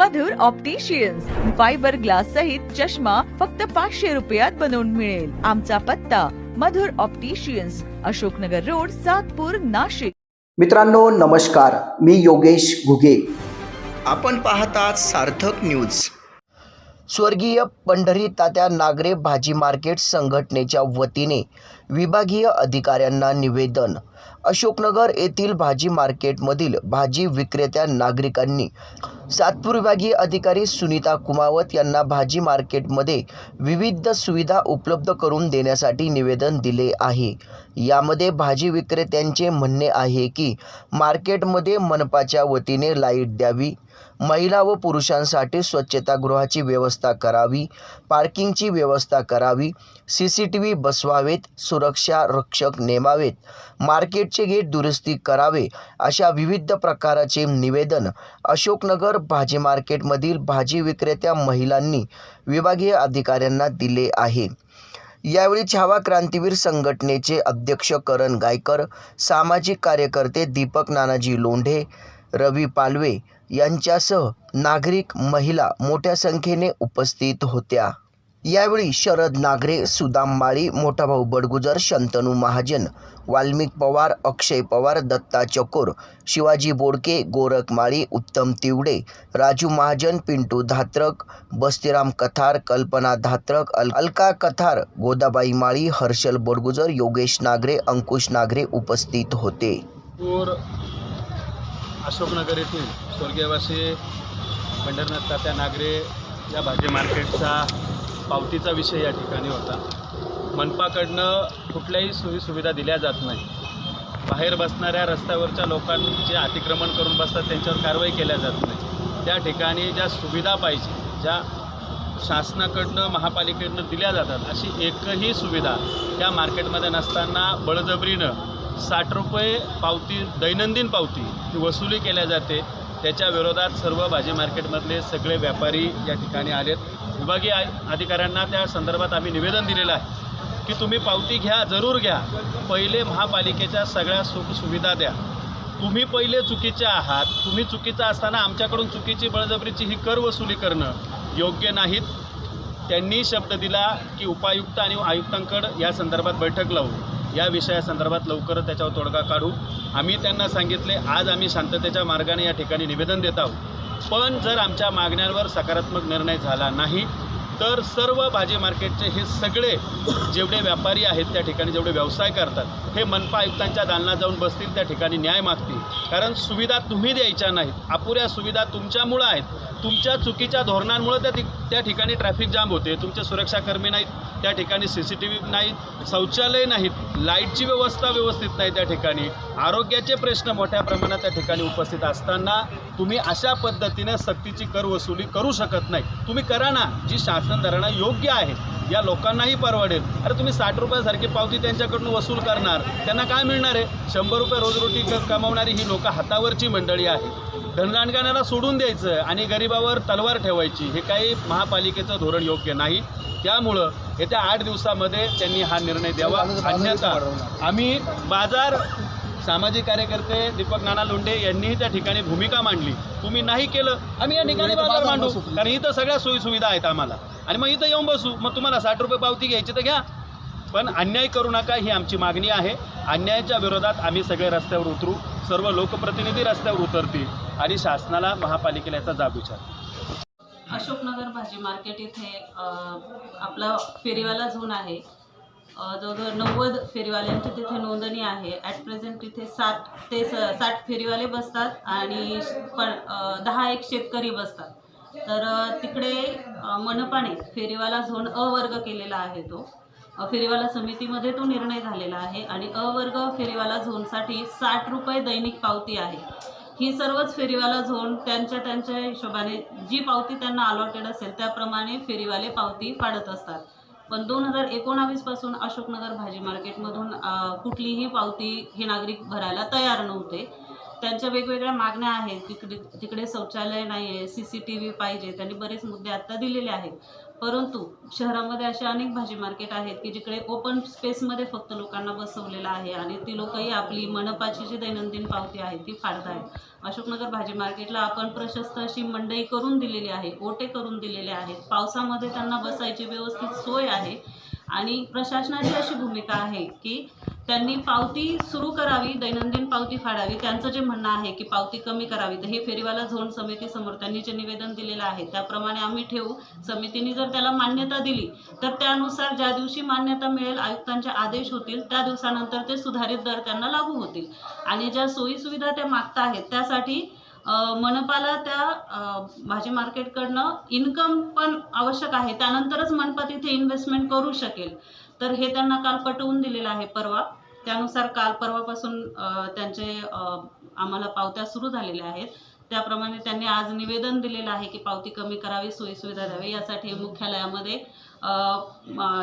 मधुर opticians fibre glass सहित चष्मा फक्त पाचशे रुपयात बनवून मिळेल. आमचा पत्ता मधुर ऑप्टिशियन्स अशोकनगर रोड सातपूर नाशिक. मित्रांनो नमस्कार. मी योगेश घुगे. आपण पाहतात सार्थक न्यूज स्वर्गीय पंढरी तात्या नागरे भाजी मार्केट संघटनेच्या वतीने विभागीय अधिकाऱ्यांना निवेदन. अशोकनगर येथील भाजी मार्केटमधील भाजी विक्रेत्या नागरिकांनी सातपूर विभागीय अधिकारी सुनीता कुमावत यांना भाजी मार्केटमध्ये विविध सुविधा उपलब्ध करून देण्यासाठी निवेदन दिले आहे. यामध्ये भाजी विक्रेत्यांचे म्हणणे आहे की मार्केटमध्ये मनपाच्या वतीने लाइट द्यावी महिला व पुरुषांसाठी स्वच्छतागृहाची व्यवस्था करावी पार्किंगची व्यवस्था करावी सी सी टी व्ही बसवावेत सुरक्षा रक्षक नेमावेत. मार्केटचे गेट दुरुस्ती करावे अशा विविध प्रकाराचे निवेदन अशोकनगर भाजी मार्केटमधील भाजी विक्रेत्या महिलांनी विभागीय अधिकाऱ्यांना दिले आहे. यावेळी छावा क्रांतीवीर संघटनेचे अध्यक्ष करण गायकर सामाजिक कार्यकर्ते दीपक नानाजी लोंढे रवी पालवे यांच्यासह नागरिक महिला मोठ्या संख्येने उपस्थित होत्या. यावेळी शरद नागरे सुदाम माळी मोठा भाऊ बडगुजर शंतनू महाजन वाल्मिक पवार अक्षय पवार दत्ता चकोर शिवाजी बोडके गोरख माळी उत्तम तिवडे राजू महाजन पिंटू धात्रक बस्तीराम कथार कल्पना धात्रक अल अलका कथार गोदाबाई माळी हर्षल बोडगुजर योगेश नागरे अंकुश नागरे उपस्थित होते. अशोकनगर येथील स्वर्गीयवासी पंढरनाथ तात्या नागरे या भाजी मार्केटचा पावतीचा विषय या ठिकाणी होता. मनपाकडनं कुठल्याही सोयीसुविधा दिल्या जात नाही. बाहेर बसणाऱ्या रस्त्यावरच्या लोकांचे अतिक्रमण करून बसतात त्यांच्यावर कारवाई केल्या जात नाही. त्या ठिकाणी ज्या सुविधा पाहिजे ज्या शासनाकडनं महापालिकेकडनं दिल्या जातात अशी एकही सुविधा त्या मार्केटमध्ये नसताना बळजबरीनं साठ रुपये पावती दैनंदिन पावती ही वसुली केल्या जाते. त्याच्या विरोधात सर्व भाजी मार्केटमधले सगळे व्यापारी या ठिकाणी आलेत. विभागीय अधिकाऱ्यांना त्या संदर्भात आम्ही निवेदन दिलेलं आहे की तुम्ही पावती घ्या जरूर घ्या. पहिले महापालिकेच्या सगळ्या सुखसुविधा द्या. तुम्ही पहिले चुकीचे आहात. तुम्ही चुकीचा असताना आमच्याकडून चुकीची बळजबरीची ही कर वसुली करणं योग्य नाहीत. त्यांनी शब्द दिला की उपायुक्त आणि आयुक्तांकडं या संदर्भात बैठक लावू. या विषयासंदर्भात लवकरच त्याच्यावर तोडगा काढू. आम्ही त्यांना सांगितले आज आम्ही शांततेच्या मार्गाने या ठिकाणी निवेदन देत आहोत. पण जर आमच्या मागण्यांवर सकारात्मक निर्णय झाला नाही तर सर्व भाजी मार्केटचे हे सगळे जेवढे व्यापारी आहेत त्या ठिकाणी जेवढे व्यवसाय करतात हे मनपा आयुक्तांच्या दालनात जाऊन बसतील त्या ठिकाणी न्याय मागतील. कारण सुविधा तुम्ही द्यायच्या नाहीत. अपुऱ्या सुविधा तुमच्यामुळं आहेत. तुमच्या चुकीच्या धोरणांमुळं त्या ठिक त्या ठिकाणी ट्रॅफिक जाम होते. तुमचे सुरक्षाकर्मी नाहीत त्या ठिकाणी सी सी टी व्ही नाहीत शौचालय नाहीत लाईटची व्यवस्था व्यवस्थित नाही त्या ठिकाणी. आरोग्याचे प्रश्न मोठ्या प्रमाणात त्या ठिकाणी उपस्थित असताना तुम्ही अशा पद्धतीने सक्तीची कर वसुली करू शकत नाही. तुम्ही करा ना जी शासन धरणं योग्य आहे या लोकांनाही परवडेल. अरे तुम्ही साठ रुपयासारखी पावती त्यांच्याकडून वसूल करणार त्यांना काय मिळणार आहे? शंभर रुपये रोजरोटी कमावणारी ही लोकं हातावरची मंडळी आहे धनगाणगाण्याला सोडून द्यायचं आणि गरिबावर तलवार ठेवायची हे काही महापालिकेचं धोरण योग्य नाही. त्यामुळं येत्या आठ दिवसामध्ये त्यांनी हा निर्णय द्यावा. अन्यथा आम्ही बाजार सामाजिक कार्यकर्ते दीपक नाना लोंढे यांनीही त्या ठिकाणी भूमिका मांडली. तुम्ही नाही केलं आम्ही या ठिकाणी बाजार मांडू. कारण इथं सगळ्या सोयी सुविधा आहेत आम्हाला. आणि मग इथं येऊन बसू. मग तुम्हाला साठ रुपये पावती घ्यायची तर घ्या. पण अन्याय करू नका ही आमची मागणी आहे. अन्यायाच्या विरोधात आम्ही सगळे रस्त्यावर उतरू. सर्व लोकप्रतिनिधी रस्त्यावर उतरतील आणि शासनाला महापालिकेला याचा जाब विचार अशोकनगर भाजी मार्केट इथे आपला फेरीवाला झोन आहे. जवळजवळ नव्वद फेरीवाल्यांची तिथे नोंदणी आहे. ॲट प्रेझेंट तिथे साठ ते स साठ फेरीवाले बसतात आणि पण दहा एक शेतकरी बसतात. तर तिकडे मनपाने फेरीवाला झोन अ वर्ग केलेला आहे तो. फेरीवाला समितीमध्ये तो निर्णय झालेला आहे आणि अ वर्ग फेरीवाला झोनसाठी साठ रुपये दैनिक पावती आहे. ही सर्वच फेरीवाला झोन त्यांच्या त्यांच्या हिशोबाने जी पावती त्यांना अलॉटेड असेल त्याप्रमाणे फेरीवाले पावती पाडत असतात. पण दोन हजार एकोणावीसपासून अशोकनगर भाजी मार्केटमधून कुठलीही पावती हे नागरिक भरायला तयार नव्हते. त्यांच्या वेगवेगळ्या मागण्या आहेत तिकडे तिकडे शौचालय नाही आहे सी सी टी व्ही पाहिजे त्यांनी बरेच मुद्दे आत्ता दिलेले आहेत. परंतु शहरामध्ये असे अनेक भाजी मार्केट आहेत की जिकडे ओपन स्पेसमध्ये फक्त लोकांना बसवलेलं आहे आणि ती लोकही आपली मनपाची जी दैनंदिन पावती आहे ती फाडत आहेत अशोकनगर भाजी मार्केटला आपण प्रशस्त अशी मंडई करून दिलेली आहे ओटे करून दिलेले आहेत. पावसामध्ये त्यांना बसायची व्यवस्थित सोय आहे आणि प्रशासनाची अशी भूमिका आहे की त्यांनी पावती सुरू करावी दैनंदिन पावती फाडावी. त्यांचं जे म्हणणं आहे की पावती कमी करावी तर हे फेरीवाला झोन समितीसमोर त्यांनी जे निवेदन दिलेलं आहे त्याप्रमाणे आम्ही ठेवू. समितीने जर त्याला मान्यता दिली तर त्यानुसार ज्या दिवशी मान्यता मिळेल आयुक्तांचे आदेश होतील त्या दिवसानंतर ते सुधारित दर त्यांना लागू होतील. आणि ज्या सोयीसुविधा त्या मागता आहेत त्यासाठी मनपाला त्या भाजी मार्केटकडनं इन्कम पण आवश्यक आहे. त्यानंतरच मनपा तिथे इन्व्हेस्टमेंट करू शकेल. तर हे त्यांना काल पटवून दिलेलं आहे परवा. त्यानुसार काल परवापासून त्यांचे आम्हाला पावत्या सुरू झालेल्या आहेत. त्याप्रमाणे त्यांनी आज निवेदन दिलेलं आहे की पावती कमी करावी सोयीसुविधा द्यावी. यासाठी मुख्यालयामध्ये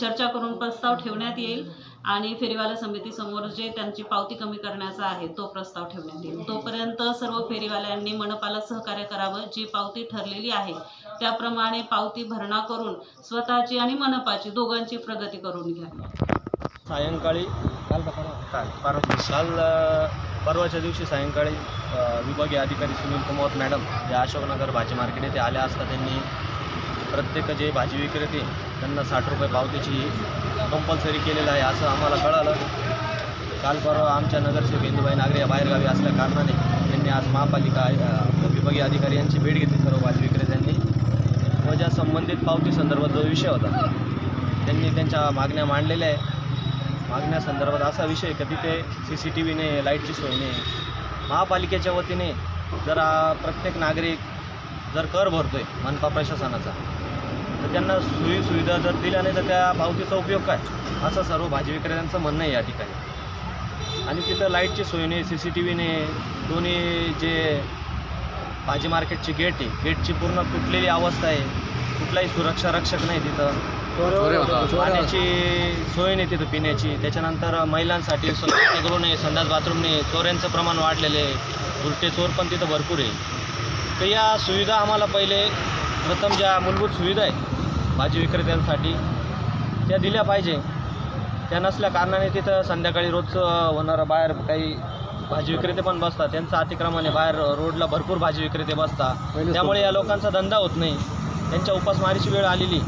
चर्चा करून प्रस्ताव ठेवण्यात येईल आणि फेरीवाला समितीसमोर जे त्यांची पावती कमी करण्याचा आहे तो प्रस्ताव ठेवण्यात येईल. तोपर्यंत सर्व फेरीवाल्यांनी मनपाला सहकार्य करावं जी पावती ठरलेली आहे. त्याप्रमाणे पावती भरणा करून स्वतःची आणि मनपाची दोघांची प्रगती करून घ्यावी सायंकाळी काल का काल परवा काल परवाच्या दिवशी सायंकाळी विभागीय अधिकारी सुनील कुमार मॅडम या अशोकनगर भाजी मार्केट येथे आल्या असता त्यांनी प्रत्येक जे भाजी विक्रेते त्यांना साठ रुपये पावतीची कंपल्सरी केलेलं आहे असं आम्हाला कळालं. काल परवा आमच्या नगरसेवक इंदुबाई नागरे या बाहेरगावी असल्या कारणाने त्यांनी आज महापालिका विभागीय अधिकारी यांची भेट घेतली सर्व भाजी विक्रेत्यांनी. व ज्या संबंधित पावती संदर्भात जो विषय होता त्यांनी त्यांच्या मागण्या मांडलेल्या आहे मागण्यासंदर्भात असा विषय की तिथे सी सी टी व्हीने लाईटची सोय नाही महापालिकेच्या वतीने जर प्रत्येक नागरिक जर कर भरतोय मनपा प्रशासनाचा तर त्यांना सोयी सुविधा जर दिल्या नाही तर त्या पावतीचा उपयोग काय? असं सर्व भाजी विक्रेत्यांचं म्हणणं आहे या ठिकाणी. आणि तिथं लाईटची सोय नाही सी सी टी व्हीने दोन्ही जे भाजी मार्केटची गेट आहे गेटची पूर्ण तुटलेली अवस्था आहे. कुठलाही सुरक्षा रक्षक नाही तिथं. पाण्याची सोय नाही तिथं पिण्याची. त्याच्यानंतर महिलांसाठी स्वयंपाकगृह नाही संडास बाथरूम नाही चोऱ्यांचं प्रमाण वाढलेलं आहे. उलटे चोर पण तिथं भरपूर आहे. तर या सुविधा आम्हाला पहिले प्रथम ज्या मूलभूत सुविधा आहे भाजी विक्रेत्यांसाठी त्या दिल्या पाहिजे. त्या नसल्या कारणाने तिथं संध्याकाळी रोज होणारं बाहेर काही भाजी विक्रेते पण बसतात. त्यांचं अतिक्रमण आहे. बाहेर रोडला भरपूर भाजी विक्रेते बसतात. त्यामुळे या लोकांचा धंदा होत नाही. त्यांच्या उपासमारीची वेळ आलेली.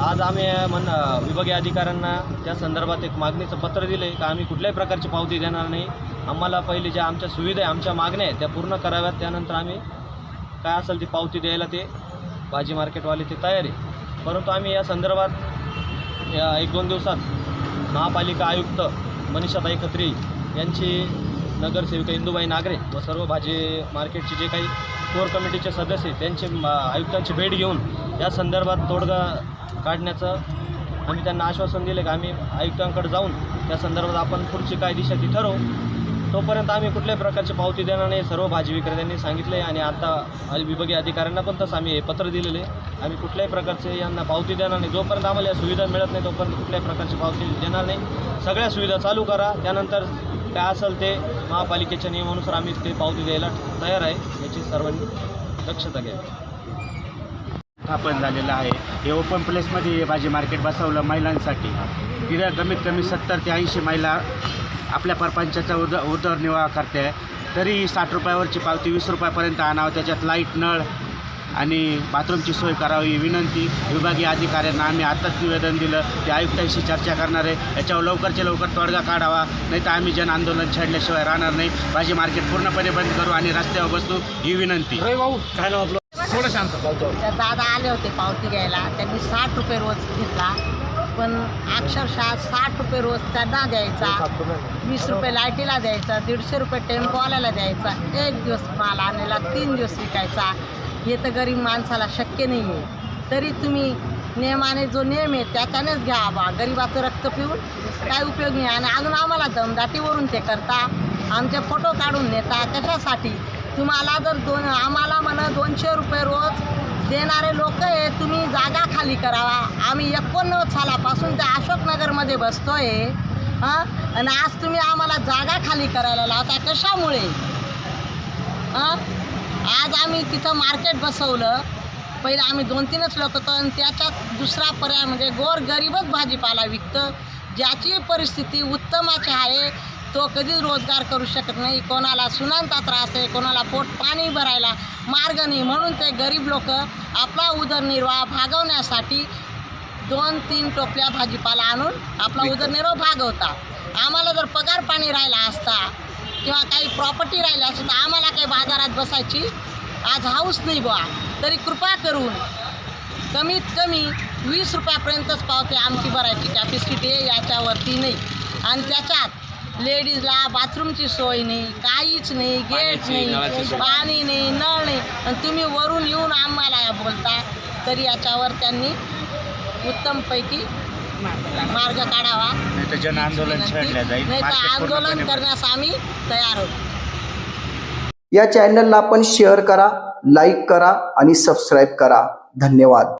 आज आम्ही म्हण विभागीय अधिकाऱ्यांना त्या संदर्भात एक मागणीचं पत्र दिलं आहे का आम्ही कुठल्याही प्रकारची पावती देणार नाही. आम्हाला पहिले ज्या आमच्या सुविधा आहे आमच्या मागण्या आहेत त्या पूर्ण कराव्यात. त्यानंतर आम्ही काय असेल ती पावती द्यायला ते भाजी मार्केटवाले ते तयार आहे. परंतु आम्ही या संदर्भात या एक दोन दिवसात महापालिका आयुक्त मनीषाताई खत्री यांची नगरसेविका इंदुबाई नागरे व सर्व भाजी मार्केटचे जे काही कोर कमिटीचे सदस्य आहेत त्यांचे आयुक्तांची भेट घेऊन या संदर्भात तोडगा काढण्याचं आम्ही त्यांना आश्वासन दिले की आम्ही आयुक्तांकडे जाऊन त्या संदर्भात आपण पुढची काय दिशा ती ठरवू. तोपर्यंत आम्ही कुठल्याही प्रकारची पावती देणार नाही. सर्व भाजी विक्रेत्यांनी सांगितले आणि आता विभागीय अधिकाऱ्यांना पण तसं आम्ही हे पत्र दिलेले. आम्ही कुठल्याही प्रकारचे यांना पावती देणार नाही. जोपर्यंत आम्हाला या सुविधा मिळत नाही तोपर्यंत कुठल्याही प्रकारची पावती देणार नाही. सगळ्या सुविधा चालू करा. त्यानंतर काय असेल ते महापालिकेच्या नियमानुसार आम्ही ते पावती द्यायला तयार आहे. याची सर्वांनी दक्षता घ्यावी. स्थापन झालेलं आहे. हे ओपन प्लेसमध्ये भाजी मार्केट बसवलं महिलांसाठी. तिथं कमीत कमी सत्तर ते ऐंशी महिला आपल्या परपंचाचा उद उदरनिर्वाह करते. तरी साठ रुपयावरची पावती वीस रुपयापर्यंत आणावं. त्याच्यात लाइट नळ आणि बाथरूमची सोय करावी. ही विनंती विभागीय अधिकाऱ्यांना आम्ही आताच निवेदन दिलं. ते आयुक्तांशी चर्चा करणार आहे. याच्यावर लवकरच्या लवकर तोडगा काढावा. नाही तर आम्ही जन आंदोलन छेडल्याशिवाय राहणार नाही. भाजी मार्केट पूर्णपणे बंद करू आणि रस्त्यावर बसू ही विनंती. त्या दादा आले होते पावती घ्यायला. त्यांनी साठ रुपये रोज घेतला. पण अक्षरशः साठ रुपये रोज त्यांना द्यायचा. वीस रुपये लाईटीला द्यायचा. दीडशे रुपये टेम्पोवाल्याला द्यायचा. एक दिवस माल आणायला तीन दिवस विकायचा. हे तर गरीब माणसाला शक्य नाही आहे तरी तुम्ही नियमाने जो नियम आहे त्याच्यानेच घ्या बा. गरीबाचं रक्त पिऊन काय उपयोग नाही. आणि अजून आम्हाला दमदाटीवरून ते करता. आमचे फोटो काढून नेता. कशासाठी? तुम्हाला जर दोन आम्हाला म्हणा दोनशे रुपये रोज देणारे लोक आहे तुम्ही जागा खाली करावा आम्ही एकोणनव्वद सालापासून त्या अशोकनगरमध्ये बसतोय हां? आणि आज तुम्ही आम्हाला जागा खाली करायला लावता कशामुळे? हां? आज आम्ही तिथं मार्केट बसवलं. पहिलं आम्ही दोन तीनच लोक होतो आणि त्याच्यात दुसरा पर्याय म्हणजे गोर गरीबच भाजीपाला विकतं ज्याची परिस्थिती उत्तमाची आहे. तो कधीच रोजगार करू शकत नाही. कोणाला सुनांचा त्रास आहे कोणाला पोट पाणी भरायला मार्ग नाही. म्हणून ते गरीब लोक आपला उदरनिर्वाह भागवण्यासाठी दोन तीन टोपल्या भाजीपाला आणून आपला उदरनिर्वाह भागवतात. आम्हाला जर पगार पाणी राहिला असता किंवा काही प्रॉपर्टी राहिली असती तर आम्हाला काही बाजारात बसायची आज हाऊस नाही बुवा. तरी कृपा करून कमीत कमी वीस रुपयापर्यंतच पावते आमची भरायची. कॅपॅसिटी आहे याच्यावरती नाही. आणि त्याच्यात लेडीजला बाथरूमची सोय नाही काहीच नाही गेट नाही पाणी नाही नळ नाही. आणि तुम्ही वरून येऊन आम्हाला बोलता तरी याच्यावर त्यांनी उत्तमपैकी मार्ग काढावा. नाही तर जन आंदोलन छेडलं जाईल. नाही तर आंदोलन. करण्यास आम्ही तयार आहोत. या चॅनलला आपण शेअर करा लाईक करा आणि सबस्क्राईब करा. धन्यवाद.